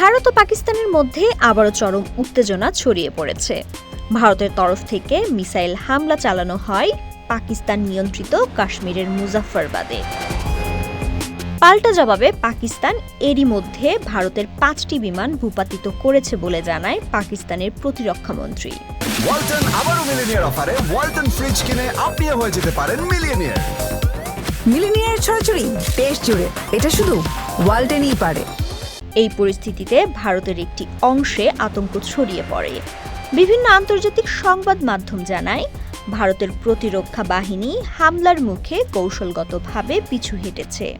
ভারত ও পাকিস্তানের মধ্যে আবারও চরম উত্তেজনা ছড়িয়ে পড়েছে। ভারতের তরফ থেকে মিসাইল হামলা চালানো হয় পাকিস্তান নিয়ন্ত্রিত কাশ্মীরের মুজাফফরবাদে। পাল্টা জবাবে পাকিস্তান এরই মধ্যে ভারতের পাঁচটি বিমান ভূপাতিত করেছে বলে জানায় পাকিস্তানের প্রতিরক্ষামন্ত্রী ওয়ালটন আবারও মিলিনিয়ার অফারে। ওয়ালটন ফ্রিজ কিনে আপনিও হয়ে যেতে পারেন মিলিয়নিয়ার মিলিনিয়ার ছড়াছড়ি দেশ জুড়ে। এটা শুধু ওয়ালটেনই পারে। এই পরিস্থিতিতে ভারতের একটি অংশে আতঙ্ক ছড়িয়ে পড়ে। বিভিন্ন আন্তর্জাতিক সংবাদ মাধ্যম জানায়, ভারতের প্রতিরক্ষা বাহিনী হামলার মুখে কৌশলগতভাবে পিছু হেঁটেছে।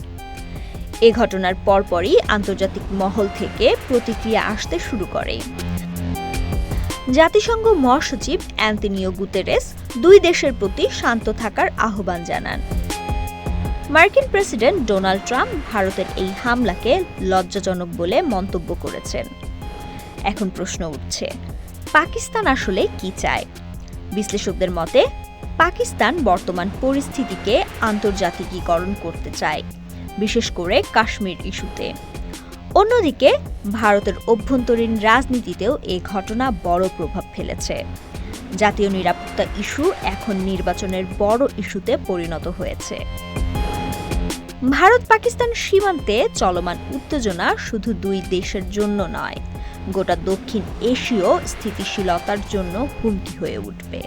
এ ঘটনার পরপরই আন্তর্জাতিক মহল থেকে প্রতিক্রিয়া আসতে শুরু করে। জাতিসংঘ মহাসচিব অ্যান্টনিও গুতেরেস দুই দেশের প্রতি শান্ত থাকার আহ্বান জানান। মার্কিন প্রেসিডেন্ট ডোনাল্ড ট্রাম্প ভারতের এই হামলাকে লজ্জাজনক বলে মন্তব্য করেছেন। এখন প্রশ্ন উঠছে, পাকিস্তান আসলে কি চায়? বিশ্লেষকদের মতে, পাকিস্তান বর্তমান পরিস্থিতিকে আন্তর্জাতিকীকরণ করতে চায়, বিশেষ করে কাশ্মীর ইস্যুতে। অন্যদিকে, ভারতের অভ্যন্তরীণ রাজনীতিতেও এই ঘটনা বড় প্রভাব ফেলেছে। জাতীয় নিরাপত্তা ইস্যু এখন নির্বাচনের বড় ইস্যুতে পরিণত হয়েছে। ভারত পাকিস্তান সীমান্তে চলমান উত্তেজনা শুধু দুই দেশের জন্য নয়, গোটা দক্ষিণ এশীয় স্থিতিশীলতার জন্য হুমকি হয়ে উঠবে।